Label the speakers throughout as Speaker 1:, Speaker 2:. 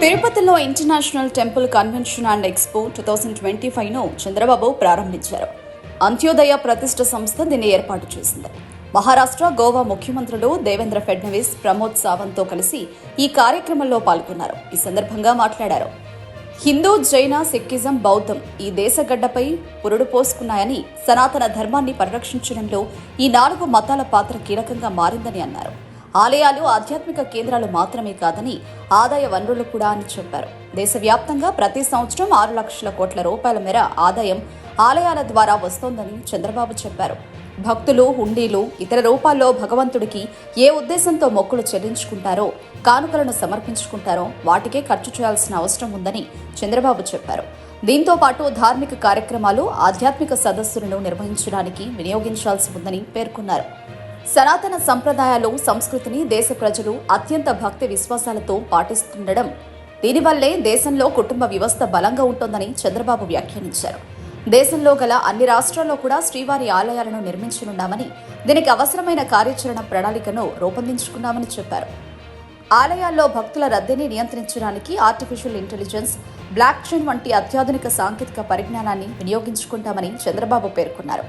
Speaker 1: తిరుపతిలో international temple convention and expo two thousand twenty ఫైవ్ను చంద్రబాబు ప్రారంభించారు అంత్యోదయ ప్రతిష్ట సంస్థ దీన్ని ఏర్పాటు చేసింది మహారాష్ట్ర గోవా ముఖ్యమంత్రులు దేవేంద్ర ఫడ్నవీస్ ప్రమోద్ సావంత్తో కలిసి ఈ కార్యక్రమంలో పాల్గొన్నారు ఈ సందర్భంగా మాట్లాడారు హిందూ జైన సిక్కిజం బౌద్ధం ఈ దేశగడ్డపై పురుడు పోసుకున్నాయని సనాతన ధర్మాన్ని పరిరక్షించడంలో ఈ నాలుగు మతాల పాత్ర కీలకంగా మారిందని అన్నారు ఆలయాలు ఆధ్యాత్మిక కేంద్రాలు మాత్రమే కాదని ఆదాయ వనరులు కూడా అని చెప్పారు దేశవ్యాప్తంగా ప్రతి సంవత్సరం ఆరు లక్షల కోట్ల రూపాయల మేర ఆదాయం ఆలయాల ద్వారా వస్తోందని చంద్రబాబు చెప్పారు భక్తులు హుండీలు ఇతర రూపాల్లో భగవంతుడికి ఏ ఉద్దేశంతో మొక్కులు చెల్లించుకుంటారో కానుకలను సమర్పించుకుంటారో వాటికే ఖర్చు చేయాల్సిన అవసరం ఉందని చంద్రబాబు చెప్పారు దీంతో పాటు ధార్మిక కార్యక్రమాలు ఆధ్యాత్మిక సదస్సులను నిర్వహించడానికి వినియోగించాల్సి ఉందని పేర్కొన్నారు సనాతన సంప్రదాయాలు సంస్కృతిని దేశ ప్రజలు అత్యంత భక్తి విశ్వాసాలతో పాటిస్తుండడం దీనివల్లే దేశంలో కుటుంబ వ్యవస్థ బలంగా ఉంటుందని చంద్రబాబు వ్యాఖ్యానించారు దేశంలో గల అన్ని రాష్ట్రాల్లో కూడా శ్రీవారి ఆలయాలను నిర్మించనున్నామని దీనికి అవసరమైన కార్యాచరణ ప్రణాళికను రూపొందించుకున్నామని చెప్పారు ఆలయాల్లో భక్తుల రద్దీని నియంత్రించడానికి ఆర్టిఫిషియల్ ఇంటెలిజెన్స్ బ్లాక్ చైన్ వంటి అత్యాధునిక సాంకేతిక పరిజ్ఞానాన్ని వినియోగించుకుంటామని చంద్రబాబు పేర్కొన్నారు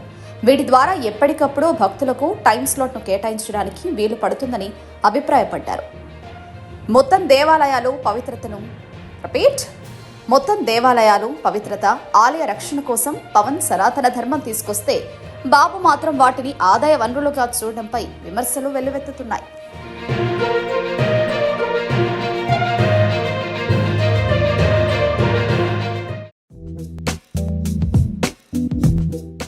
Speaker 1: వీటి ద్వారా ఎప్పటికప్పుడు భక్తులకు టైం స్లాట్ను కేటాయించడానికి వీలు పడుతుందని అభిప్రాయపడ్డారు మొత్తం దేవాలయాలు పవిత్రతను రిపీట్ మొత్తం దేవాలయాలు పవిత్రత ఆలయ రక్షణ కోసం పవన్ సనాతన ధర్మం తీసుకొస్తే బాబు మాత్రం వాటిని ఆదాయ వనరులుగా చూడడంపై విమర్శలు వెల్లువెత్తుతున్నాయి